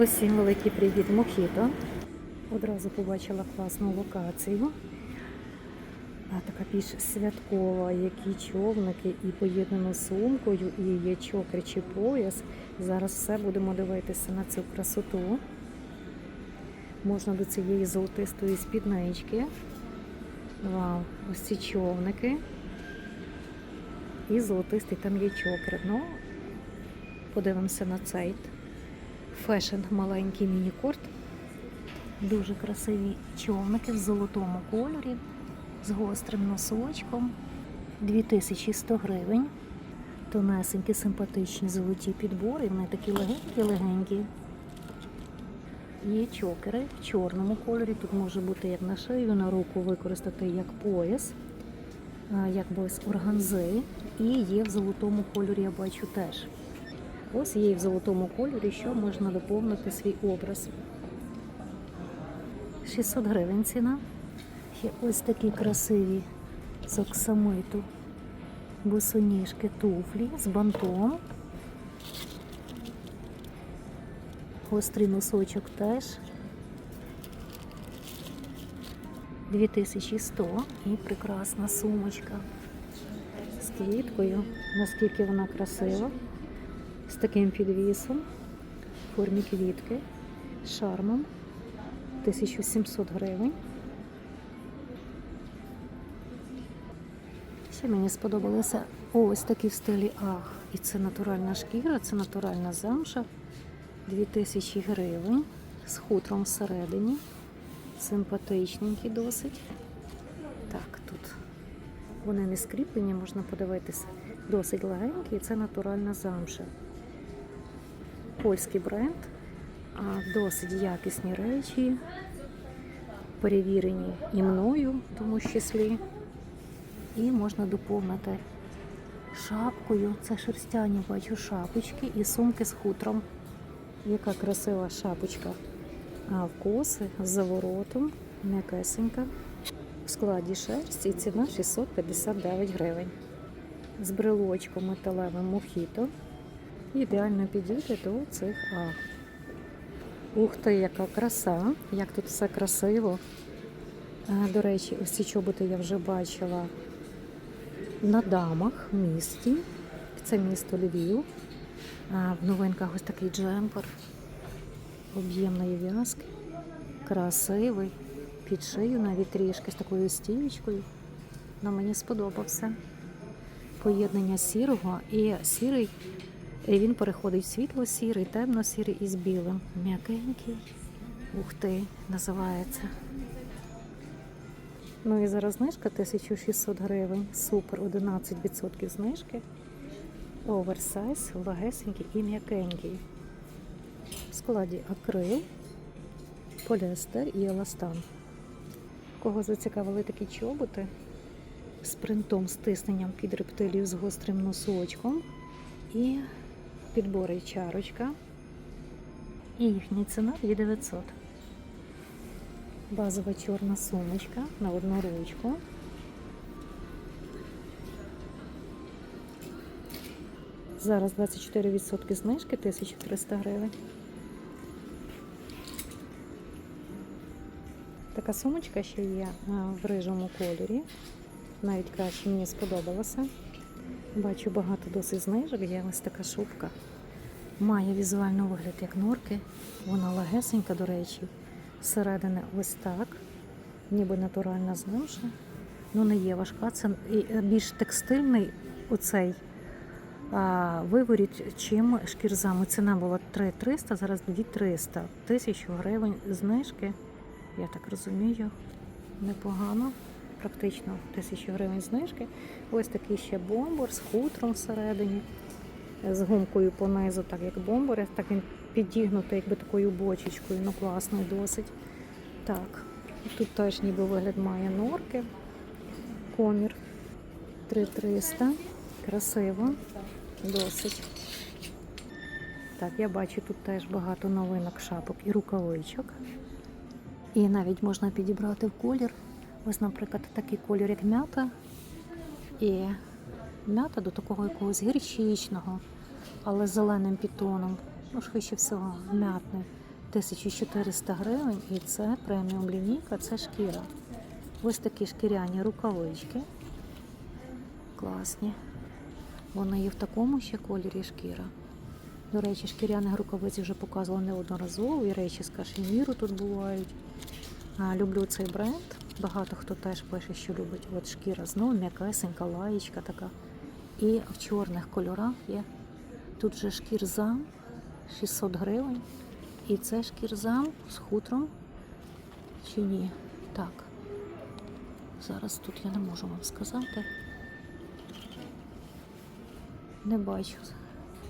Усім великий привіт, Мохіто. Одразу побачила класну локацію. Така більш святкова, які човники і поєднано з сумкою, і є чокер чи пояс. Зараз все будемо дивитися на цю красоту. Можна до цієї золотистої спіднички. Вау, ось ці човники. І золотистий там є чокер. Ну, подивимося на цей фешн маленький міні-корт. Дуже красиві човники в золотому кольорі з гострим носочком. 2100 гривень. Тонесенькі, симпатичні золоті підбори. Вони такі легенькі-легенькі. Є чокери в чорному кольорі. Тут може бути як на шию, на руку використати як пояс, як без органзи. І є в золотому кольорі, я бачу теж. Ось є і в золотому кольорі, що можна доповнити свій образ. 600 гривень ціна. Ще ось такі красиві з оксамиту. Босоніжки туфлі з бантом. Гострий носочок теж. 2100 і прекрасна сумочка з квіткою. Наскільки вона красива. З таким підвісом в формі квітки з шармом 1700 гривень. Ще мені сподобалося ось такі в стилі ах. І це натуральна шкіра, це натуральна замша. 2000 гривень з хутром всередині. Симпатичненькі досить. Так, тут вони не скріплені, можна подивитися. Досить легенькі, це натуральна замша. Польський бренд, досить якісні речі, перевірені і мною, в тому числі. І можна доповнити шапкою. Це шерстяні, бачу, шапочки і сумки з хутром. Яка красива шапочка. А в коси з заворотом, м'якесенька. В складі шерсть і ціна 659 гривень. З брелочком металевим мохіто. Ідеально підійде до цих ах. Ух ти, яка краса! Як тут все красиво. До речі, ось ці чоботи я вже бачила на дамах в місті. Це місто Львів. В новинках ось такий джемпер об'ємної в'язки. Красивий. Під шию навіть трішки з такою стіючкою. Но мені сподобався. Поєднання сірого і сірий. І він переходить світло-сірий, темно-сірий і з білим. М'якенький. Ух ти, називається. Ну і зараз знижка 1600 гривень. Супер, 11% знижки. Оверсайз, легесенький і м'якенький. В складі акрил, поліестер і еластан. Кого зацікавили такі чоботи з принтом, стисненням під рептилію з гострим носочком і підбори чарочка. І їхня ціна 2900. Базова чорна сумочка на одну ручку. Зараз 24% знижки 1300 гривень. Така сумочка ще є в рижому кольорі. Навіть краще мені сподобалося. Бачу багато досить знижок. Є ось така шубка. Має візуально вигляд як норки. Вона легесенька, до речі. Зсередини ось так. Ніби натуральна замша. Ну не є важка. Це більш текстильний оцей а, виворіт, чим шкірзами. Ціна була 3300, зараз 2300. Тисячу гривень знижки. Я так розумію, непогано. Практично тисячу гривень знижки. Ось такий ще бомбор з хутром всередині, з гумкою понизу, так як бомбор. Так він підігнутий, якби такою бочечкою, ну класний досить. Так, тут теж ніби вигляд має норки. Комір 3300. Красиво, досить. Так, я бачу тут теж багато новинок шапок і рукавичок. І навіть можна підібрати в колір. Ось, наприклад, такий колір, як м'ята. І м'ята до такого якогось гірчичного, але зеленим підтоном. ну, швидше всього, м'ятний. 1400 гривень і це преміум лінійка, це шкіра. Ось такі шкіряні рукавички. Класні. Вони є в такому ще кольорі шкіра. До речі, шкіряних рукавиць вже показувала неодноразово, і речі з кашеміру тут бувають. Люблю цей бренд. Багато хто теж пише, що любить. От шкіра знову м'якесенька, лаєчка така. І в чорних кольорах є. Тут же шкірзам 600 гривень. І це шкірзам з хутром. Чи ні? Так. Зараз тут я не можу вам сказати. Не бачу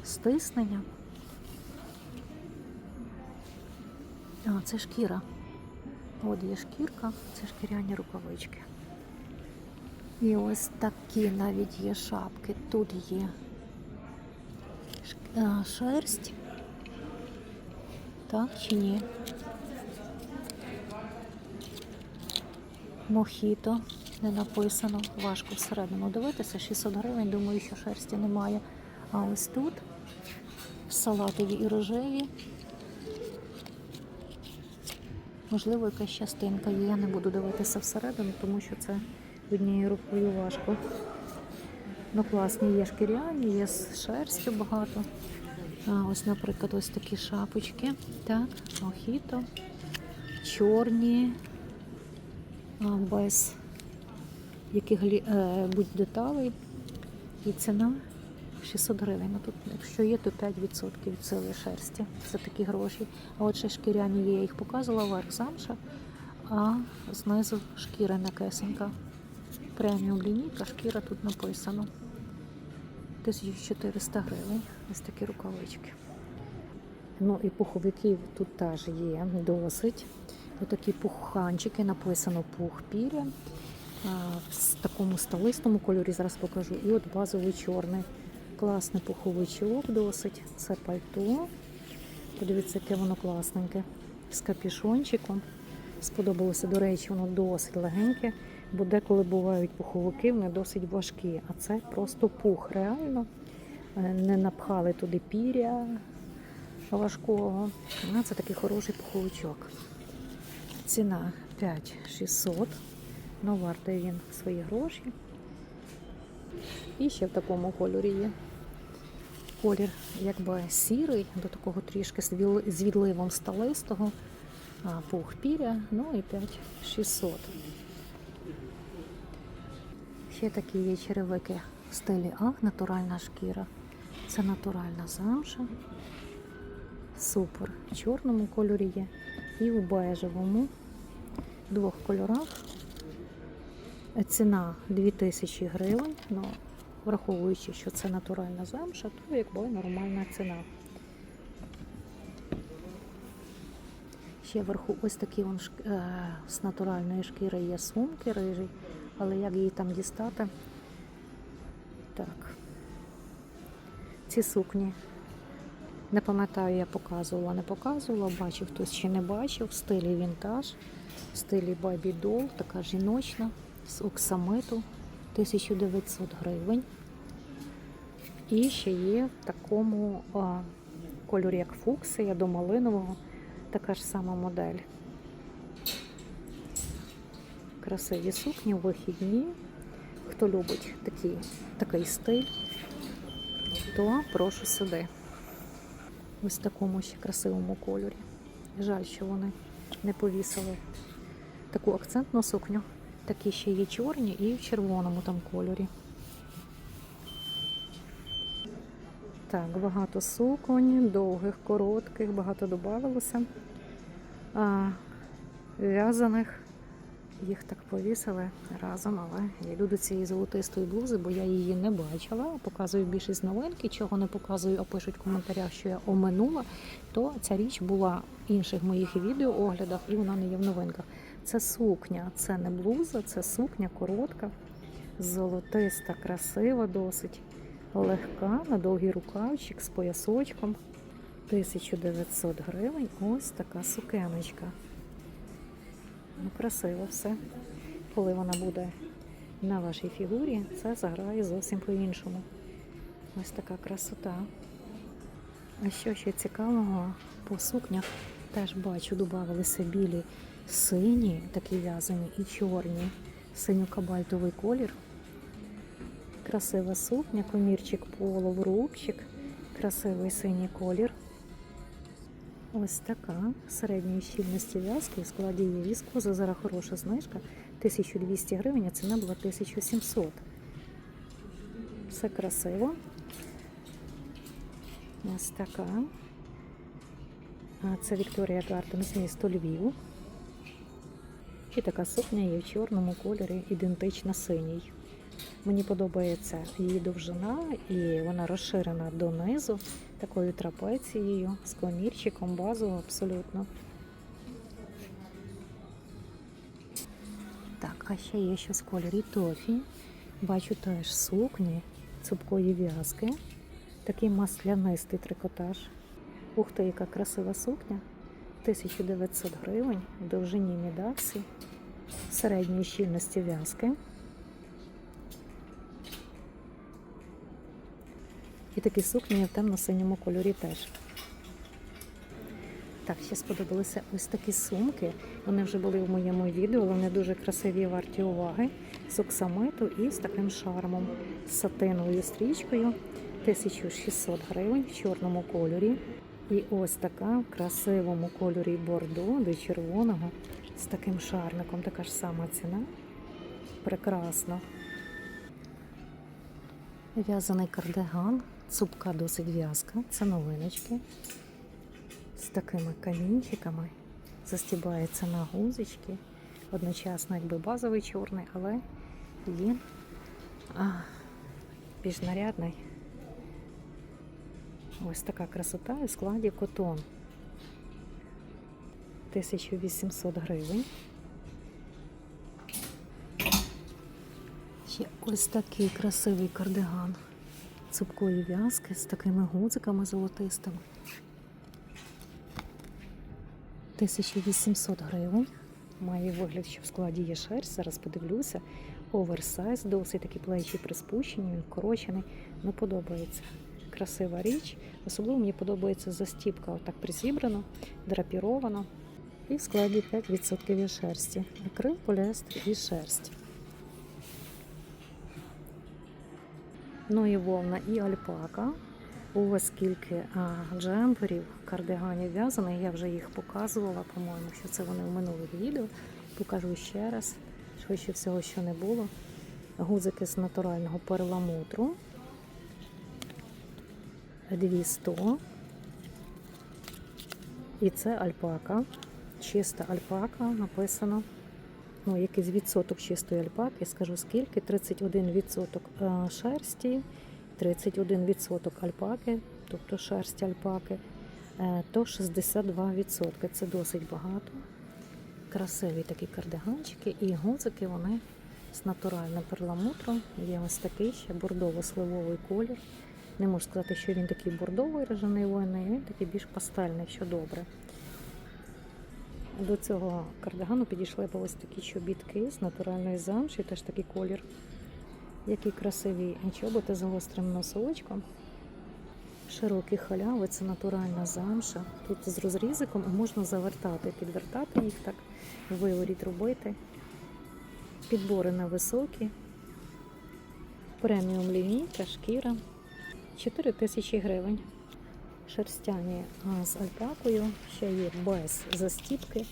стиснення. А, це шкіра. От є шкірка, це шкіряні рукавички. І ось такі навіть є шапки. Тут є шерсть. Так чи ні? Мохіто не написано. Важко всередину дивитися. 600 гривень, думаю, що шерсті немає. А ось тут салатові і рожеві. Можливо, якась частинка є. Я не буду дивитися всередину, тому що це однією рукою важко. Ну, класні є шкіряні, є з шерстю багато. А, ось, наприклад, ось такі шапочки. Так, мохіто. Чорні, а, без яких е, будь деталей. І ціна 600 гривень. Ну, тут, якщо є, то 5% від сили шерсті. Це такі гроші. А от ще шкіряні є, я їх показувала, верх замша, а знизу шкіра м'якесенька. Преміум лінійка, шкіра тут написано. 1400 гривень. Ось такі рукавички. Ну і пуховиків тут теж є досить. Ось такі пуханчики, написано пух піря. В такому сталистому кольорі зараз покажу. І от базовий чорний. Класний пуховичок досить. Це пальто. Подивіться, яке воно класненьке. З капюшончиком. Сподобалося, до речі, воно досить легеньке, бо деколи бувають пуховики, вони досить важкі. А це просто пух, реально. Е, Не напхали туди піря важкого. Ну, Це такий хороший пуховичок. Ціна 5600. Ну, вартий він свої гроші. І ще в такому кольорі є. Колір якби сірий, до такого трішки з відливом сталистого. А, пух піря, ну і 5600. Ще такі є черевики в стилі А, натуральна шкіра. Це натуральна замша. Супер. В чорному кольорі є і в бежевому. В двох кольорах. Ціна 2000 гривень. Ну, враховуючи, що це натуральна замша, то якби нормальна ціна. Ще вверху ось такі вон е, з натуральної шкіри є сумки рижі, але як її там дістати? Так. Ці сукні. Не пам'ятаю, я показувала, не показувала, бачив хтось чи не бачив. В стилі вінтаж, в стилі бабі дол, така жіночна, з оксамиту, 1900 гривень. І ще є в такому а, кольорі, як фуксія, до малинового, така ж сама модель. Красиві сукні, вихідні. Хто любить такий, такий стиль, то прошу сюди. Ось в такому ще красивому кольорі. Жаль, що вони не повісили таку акцентну сукню. Такі ще є чорні і в червоному там кольорі. Так, багато суконь, довгих, коротких, багато додавалося. В'язаних. Їх так повісили разом, але я йду цієї золотистої блузи, бо я її не бачила. Показую більшість новинки, чого не показую, а пишуть в коментарях, що я оминула, то ця річ була в інших моїх відео оглядах, і вона не є в новинках. Це сукня, це не блуза, це сукня коротка, золотиста, красива досить, легка, на довгий рукавчик з поясочком. 1900 гривень. Ось така сукеночка. Ну, красиво все. Коли вона буде на вашій фігурі, це заграє зовсім по-іншому. Ось така красота. А що ще цікавого, по сукнях теж бачу, додавалися білі сині, такі в'язані, і чорні, синьо-кабальтовий колір. Красива сукня, комірчик полов, рубчик, красивий синій колір. Ось така середньої щільності в'язки в складі є віскоза. Зараз хороша знижка. 1200 гривень, а ціна була 1700. Все красиво. Ось така. Це Вікторія Гарденс, місто Львів. І така сукня є в чорному кольорі, ідентична синій. Мені подобається її довжина, і вона розширена донизу, такою трапецією, з комірчиком, базово абсолютно. Так, а ще є щось в кольорі тофі. Бачу теж сукні, цупкої в'язки. Такий маслянистий трикотаж. Ух ти, яка красива сукня. 1900 гривень в довжині мідаксі, середньої щільності в'язки. І такі сукні в темно-синьому кольорі теж. Так, ще сподобалися ось такі сумки. Вони вже були в моєму відео, але вони дуже красиві варті уваги. З оксамиту і з таким шармом, з сатиновою стрічкою. 1600 гривень в чорному кольорі. І ось така в красивому кольорі бордо до червоного з таким шарником. Така ж сама ціна. Прекрасно. В'язаний кардиган, цупка досить в'язка, це новиночки. З такими камінчиками. Застібається на гузички. Одночасно якби базовий чорний, але а, більш нарядний. Ось така красота у складі котон. 1800 гривень. Ще ось такий красивий кардиган цупкої в'язки з такими гудзиками золотистими. 1800 гривень. Має вигляд, що в складі є шерсть. Зараз подивлюся. Оверсайз, досить такі плечі приспущені, він вкорочений. Не подобається. Красива річ. Особливо мені подобається застіпка. Отак призібрано, драпіровано. І в складі 5% є шерсті. Акрил, поліестер і шерсть. Ну і вовна, і альпака. Ось скільки джемперів, кардиганів в'язаних. Я вже їх показувала, по-моєму, що це вони в минулих відео. Покажу ще раз, швидше всього, що не було. Гузики з натурального перламутру. 200. І це альпака. Чиста альпака написано. Ну, якийсь відсоток чистої альпаки, скажу скільки. 31% е, шерсті, 31% альпаки, тобто шерсть альпаки, е, то 62%. Це досить багато. Красиві такі кардиганчики і гузики вони з натуральним перламутром. Є ось такий ще бордово-сливовий колір. Не можу сказати, що він такий бордовий режимний воїнний, він такий більш пастельний, що добре. До цього кардигану підійшли ось такі чобітки з натуральної замші, теж такий колір. Які красиві чоботи з гострим носочком. Широкі халяви, це натуральна замша. Тут з розрізиком можна завертати, підвертати їх так, виворіть робити. Підбори на високі. Преміум лінійка, шкіра. 4 тисячі гривень. Шерстяні з альпакою, ще є без застіпки.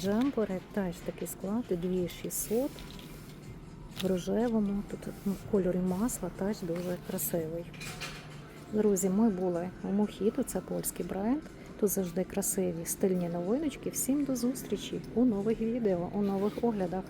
Джемпери теж такий склад, 2600 в рожевому, тут ну, в кольорі масла теж дуже красивий. Друзі, ми були у Мохіту, це польський бренд. Тут завжди красиві стильні новиночки. Всім до зустрічі у нових відео, у нових оглядах.